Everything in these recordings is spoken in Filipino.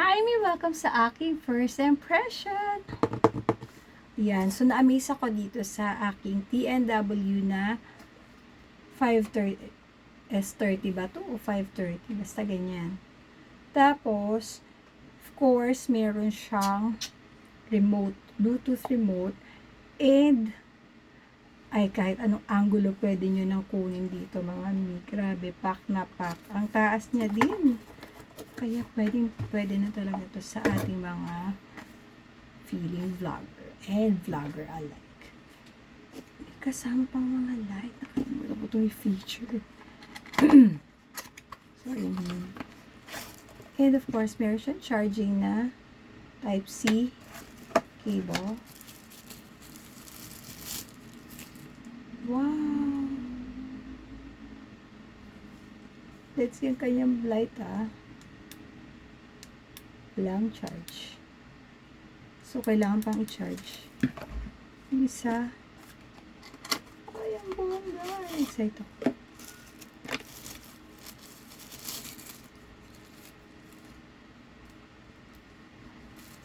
Hi, may welcome sa aking first impression. Yan, so na-amaze ako dito sa aking TNW na 530 S30 ba to o 530 basta ganyan. Tapos of course, meron siyang remote, Bluetooth remote and ay kahit anong angulo pwede nyo nang kunin dito mga mi. Grabe, pack na pack. Ang taas niya din. Kaya pwedeng, pwede na talaga to sa ating mga feeling vlogger and vlogger alike. Kasama pang mga light. Nakalimutan ko itong feature. Sorry. And of course, meron siyang charging na Type-C cable. Wow! Let's yung kanyang light ah. Walang charge. So, kailangan pang i-charge. Isa. Ay, ang bongga. Excited ako.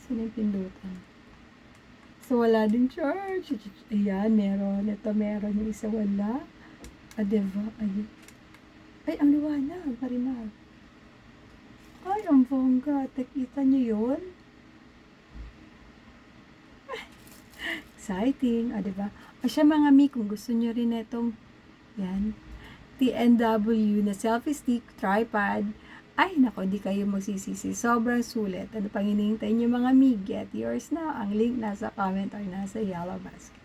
Saan yung pindutan? So, wala din charge. Ayan, meron. Ito meron. Yung isa wala. Ah, diba? Ayun. Ay, ang liwanag. Marimar. Ay, ang bongga. Nakita niyo yun? Exciting. Ah, diba? O siya mga mi, kung gusto niyo rin itong yan, TNW na selfie stick, tripod, ay, nako, hindi kayo magsisisi. Sobrang sulit. Ano pang hinihintay niyo mga mi? Get yours now. Ang link nasa comment or nasa yellow basket.